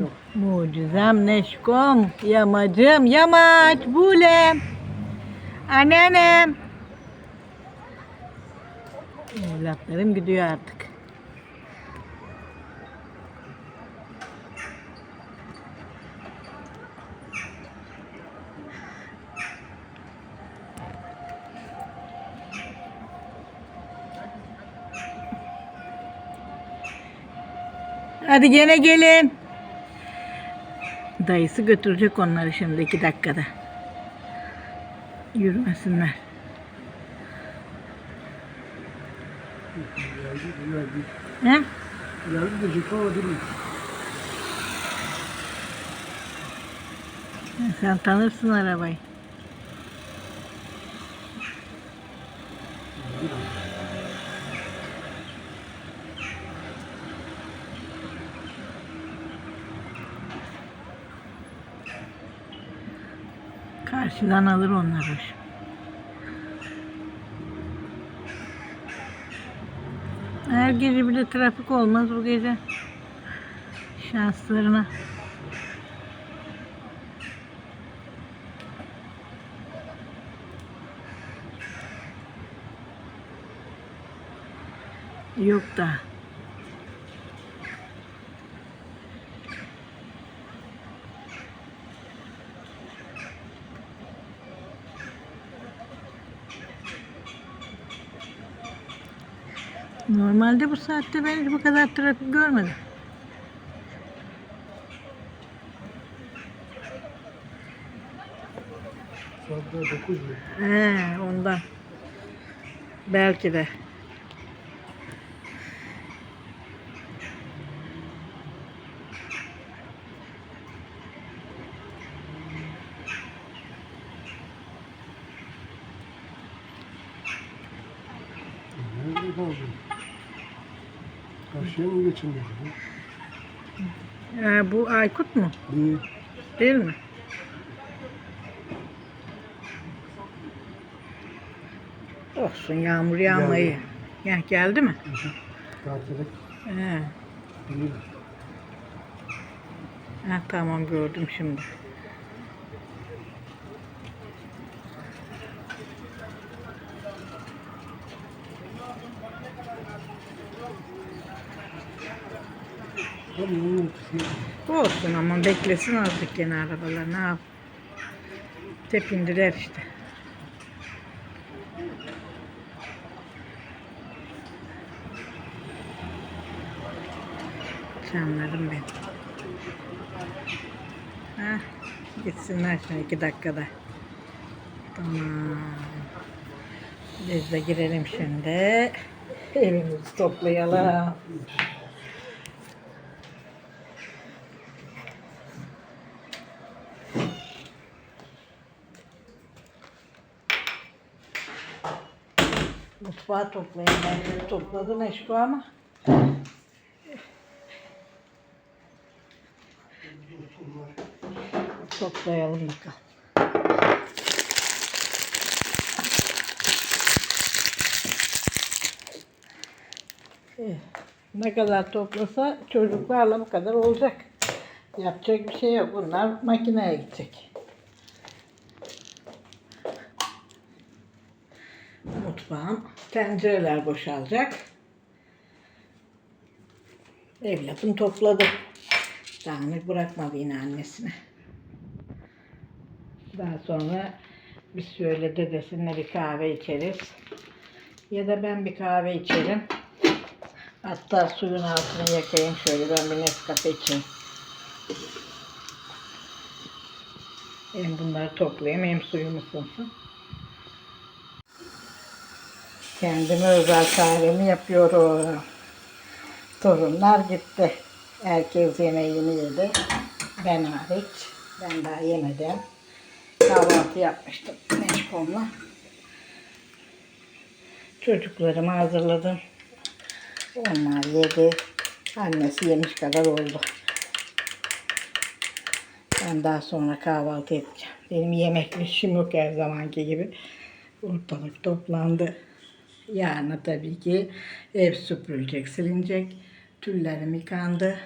Yok. Mucizem neşkom, yamacım, yamaç, bulem. Anneannem. Evlatlarım gidiyor artık. Hadi gene gelin. Dayısı götürecek onları şimdi iki dakikada. Yürümesinler. He? De jip ama değil mi? Sen tanırsın arabayı. Karşıdan alır onları. Her gece bile trafik olmaz bu gece. Şanslarına. Yok da. Normalde bu saatte ben hiç bu kadar trafik görmedim. Saat daha 9 mu? He, ondan. Belki de. Nerede kaldın? Karşıya mı dedi? Ee, bu Aykut mu? Değil. Değil mi? Olsun yağmur yağmayı. Geldi. Ya geldi mi? Kartılık değil. Ha, tamam gördüm şimdi. Olsun ama beklesin azıcık gene arabalar ne yap? Tepindiler işte. Canlarım benim. Heh, gitsinler şimdi iki dakikada. Tamam. Biz de girelim şimdi. Evimizi toplayalım. Mutfağı toplayayım. Ben topladım eşku ama. Toplayalım bakalım. Eh, Ne kadar toplasa çocuklarla bu kadar olacak. Yapacak bir şey yok. Bunlar makineye gidecek. Mutfağım. Tencereler boşalacak. Evlatım topladı. Dağınık bırakmadı yine annesine. Daha sonra biz şöyle dedesinle bir kahve içeriz. Ya da ben bir kahve içerim. Hatta suyun altını yakayım şöyle ben bir Nescafe içeyim. Hem bunları toplayayım hem suyum ısınsın. Kendime özel kahvemi yapıyorum. Torunlar gitti. Herkes yemeğini yedi. Ben hariç. Ben daha yemedim. Kahvaltı yapmıştım meşgumla. Çocuklarımı hazırladım. Onlar yedi. Annesi yemiş kadar oldu. Ben daha sonra kahvaltı edeceğim. Benim yemekli işim yok her zamanki gibi. Ortalık toplandı. Yarın tabii ki ev süpürülecek, silinecek. Tüllerim yıkandı.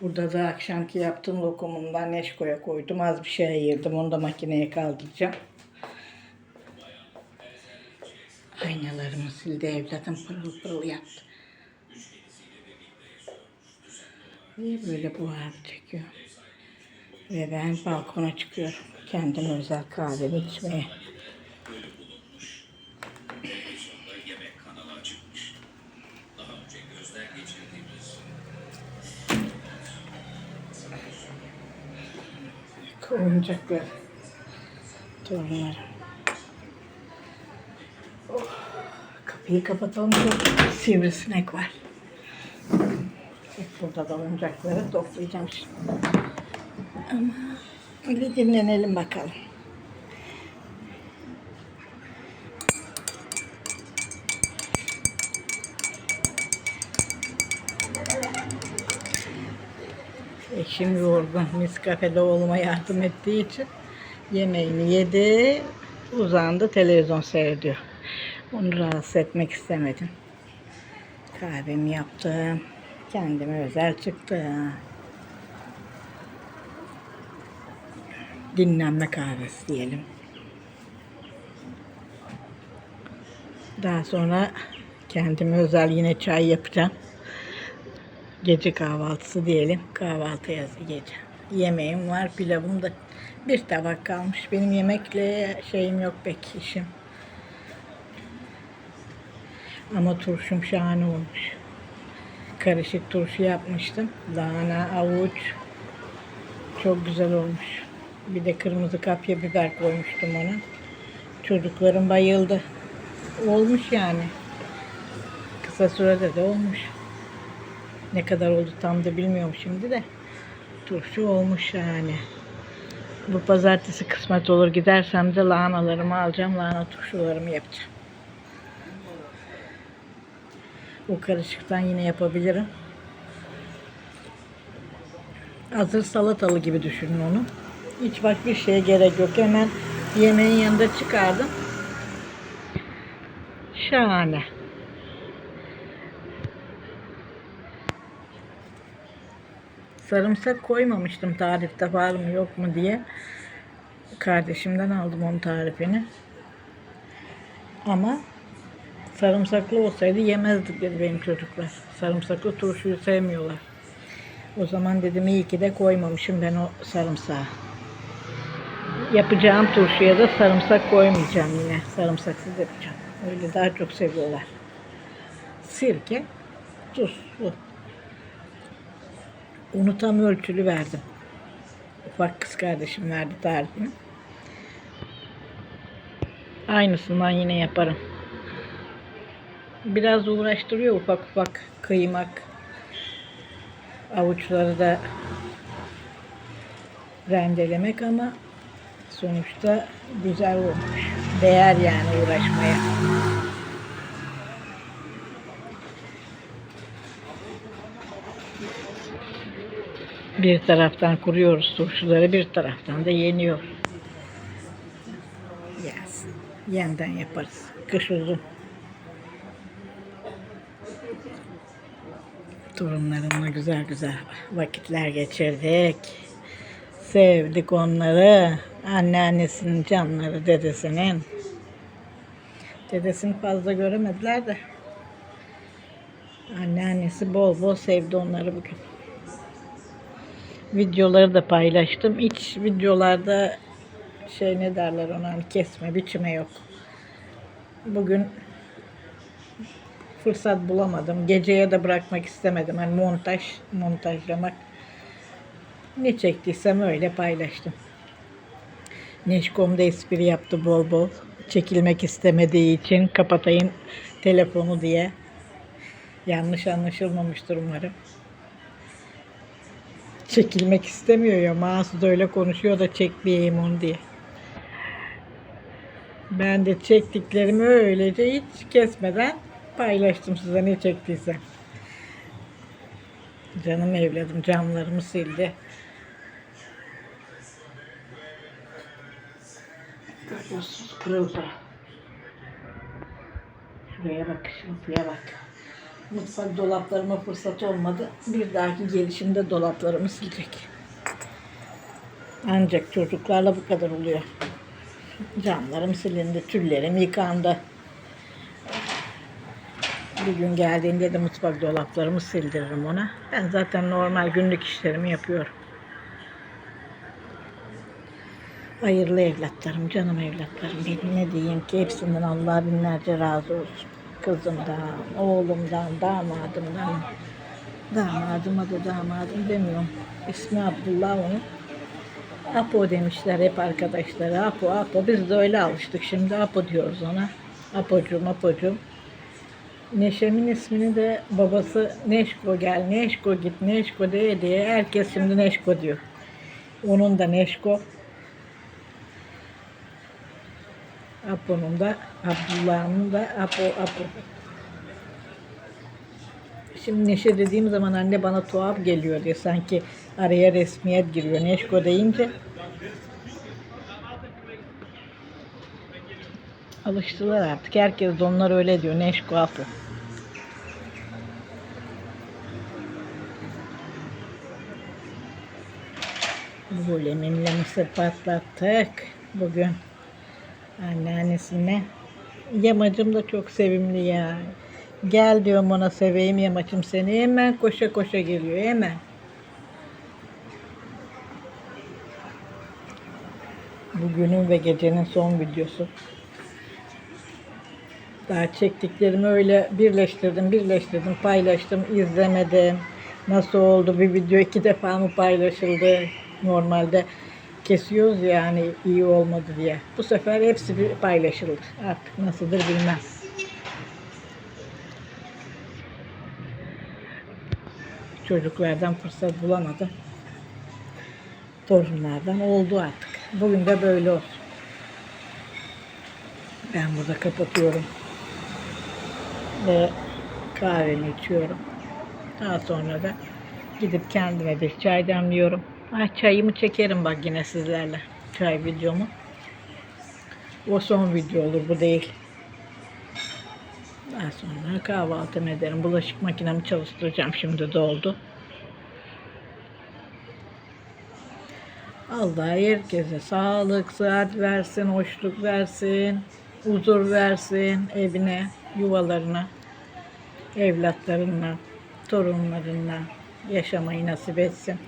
Burada da akşamki yaptığım lokumumdan neşkoya koydum. Az bir şey ayırdım. Onu da makineye kaldıracağım. Aynalarımı sildi evladım. Pırıl pırıl yaptı. Niye böyle buhar çekiyor? Ve ben balkona çıkıyorum. Kendime özel kahvemi içmeye. Oyuncaklar. Torunlarım. Oh, kapıyı kapatalım. Çok sivrisinek var. Burada da oyuncakları toplayacağım şimdi. Ama öyle dinlenelim bakalım. Eşim yorgun. Mis kafede oğluma yardım ettiği için yemeğini yedi. Uzandı televizyon seyrediyor. Onu rahatsız etmek istemedim. Kahvemi yaptım. Kendime özel çıktı. Dinlenme kahvesi diyelim. Daha sonra kendime özel yine çay yapacağım. Gece kahvaltısı diyelim. Kahvaltı yazı gece. Yemeğim var, pilavım da bir tabak kalmış. Benim yemekle şeyim yok pek işim. Ama turşum şahane olmuş. Karışık turşu yapmıştım. Lahana, avuç. Çok güzel olmuş. Bir de kırmızı kapya biber koymuştum ona. Çocuklarım bayıldı. Olmuş yani. Kısa sürede de olmuş. Ne kadar oldu tam da bilmiyorum şimdi de. Turşu olmuş yani. Bu pazartesi kısmet olur gidersem de lahanalarımı alacağım. Lahana turşularımı yapacağım. O karışıktan yine yapabilirim. Hazır salatalı gibi düşünün onu. Hiç başka bir şeye gerek yok. Hemen yemeğin yanında çıkardım. Şahane. Sarımsak koymamıştım tarifte var mı yok mu diye. Kardeşimden aldım onun tarifini. Ama sarımsaklı olsaydı yemezdik dedi benim çocuklar. Sarımsaklı turşuyu sevmiyorlar. O zaman dedim iyi ki de koymamışım ben o sarımsağı. Yapacağım turşuya da sarımsak koymayacağım yine. Sarımsaksız yapacağım. Öyle daha çok seviyorlar. Sirke, tuz, bu. Unu tam ölçülü verdim. Ufak kız kardeşim verdi tarifini. Aynısından yine yaparım. Biraz uğraştırıyor ufak ufak kıymak. Avuçları da rendelemek ama sonuçta güzel olmuş. Değer yani uğraşmaya. Bir taraftan kuruyoruz turşuları, bir taraftan da yeniyor. Yes. Yeniden yaparız. Kış uzun. Torunlarımla güzel güzel vakitler geçirdik. Sevdik onları. Anneannesinin canları, dedesinin. Dedesini fazla göremediler de. Anneannesi bol bol sevdi onları bugün. Videoları da paylaştım. Hiç videolarda şey ne derler ona hani kesme, biçime yok. Bugün fırsat bulamadım. Geceye de bırakmak istemedim. Hani montaj, montajlamak. Ne çektiysem öyle paylaştım. Neşkom da espri yaptı bol bol. Çekilmek istemediği için kapatayım telefonu diye. Yanlış anlaşılmamıştır umarım. Çekilmek istemiyor ya. Masud öyle konuşuyor da çekmeyeyim onu diye. Ben de çektiklerimi öylece hiç kesmeden paylaştım size ne çektiysem. Canım evladım camlarımı sildi. Görüyorsunuz pırıl. Şuraya bak, şuraya bak. Mutfak dolaplarıma fırsat olmadı. Bir dahaki gelişimde dolaplarımı silecek. Ancak çocuklarla bu kadar oluyor. Camlarım silindi, tüllerim yıkandı. Bir gün geldiğinde de mutfak dolaplarımı sildiririm ona. Ben zaten normal günlük işlerimi yapıyorum. Hayırlı evlatlarım, canım evlatlarım. Ne diyeyim ki hepsinden Allah binlerce razı olsun. Kızımdan, oğlumdan, damadımdan. Damadıma da damadım demiyorum. İsmi Abdullah onun. Apo demişler hep arkadaşları. Apo, Apo. Biz de öyle alıştık. Şimdi Apo diyoruz ona. Apocuğum, Apocuğum. Neşem'in ismini de babası Neşko gel, Neşko git, Neşko diye diye herkes şimdi Neşko diyor. Onun da Neşko. Apo'nun da, Abdullah'ın da Apo, Apo. Şimdi Neşe dediğim zaman anne bana tuhaf geliyor diye sanki araya resmiyet giriyor. Neşko deyince alıştılar artık. Herkes de onlar öyle diyor. Neşko Apo. Böyle mimle mısır patlattık bugün anneannesine. Yamacım da çok sevimli ya. Gel diyorum ona seveyim yamacım seni. Hemen koşa koşa geliyor hemen. Bugünün ve gecenin son videosu. Daha çektiklerimi öyle birleştirdim, birleştirdim, paylaştım, izlemedim. Nasıl oldu bir video iki defa mı paylaşıldı? Normalde kesiyoruz ya yani iyi olmadı diye. Bu sefer hepsi bir paylaşıldı. Artık nasıldır bilmem. Çocuklardan fırsat bulamadım. Torunlardan oldu artık. Bugün de böyle olsun. Ben burada kapatıyorum. Ve kahvemi içiyorum. Daha sonra da gidip kendime bir çay demliyorum. Ah, çayımı çekerim bak yine sizlerle. Çay videomu. O son video olur bu değil. Daha sonra kahvaltımı ederim. Bulaşık makinemi çalıştıracağım. Şimdi doldu. Allah herkese sağlık, sıhhat versin, hoşluk versin, huzur versin evine, yuvalarına, evlatlarına, torunlarına yaşamayı nasip etsin.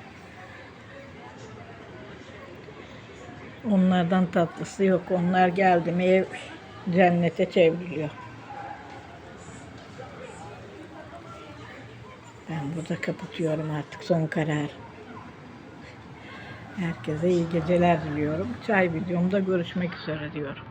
Onlardan tatlısı yok. Onlar geldi mi ev cennete çevriliyor. Ben burada kapatıyorum artık son karar. Herkese iyi geceler diliyorum. Çay videomda görüşmek üzere diyorum.